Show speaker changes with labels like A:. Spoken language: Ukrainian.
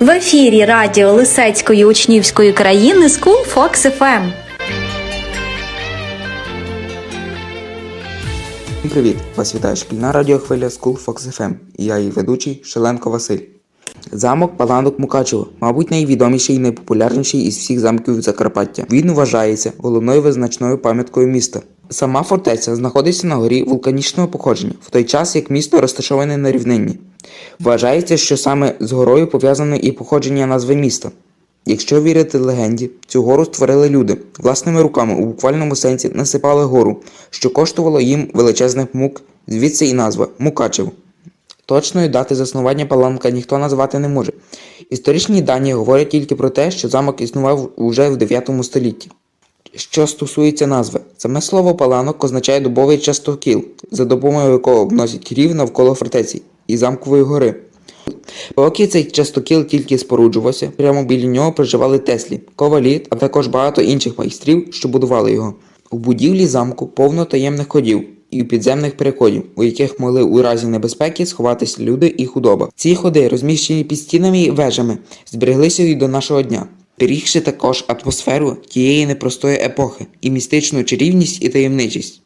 A: В ефірі радіо Лисецької учнівської країни School Fox FM.
B: Привіт! Вас вітає шкільна радіохвиля School Fox FM і я її ведучий Шеленко Василь. Замок Паланок Мукачево, мабуть, найвідоміший і найпопулярніший із всіх замків Закарпаття. Він вважається головною визначною пам'яткою міста. Сама фортеця знаходиться на горі вулканічного походження, в той час як місто розташоване на рівнині. Вважається, що саме з горою пов'язане і походження назви міста. Якщо вірити легенді, цю гору створили люди власними руками у буквальному сенсі насипали гору, що коштувало їм величезних мук, звідси і назва Мукачево. Точної дати заснування паланка ніхто назвати не може. Історичні дані говорять тільки про те, що замок існував уже в 9 столітті. Що стосується назви, саме слово паланок означає дубовий частокіл, за допомогою якого обносять рів навколо фортеці і замкової гори. Поки цей частокіл тільки споруджувався, прямо біля нього проживали Теслі, ковалі, а також багато інших майстрів, що будували його. У будівлі замку повно таємних ходів і підземних переходів, у яких могли у разі небезпеки сховатись люди і худоба. Ці ходи, розміщені під стінами і вежами, збереглися і до нашого дня. Берігши також атмосферу тієї непростої епохи і містичну чарівність і таємничість.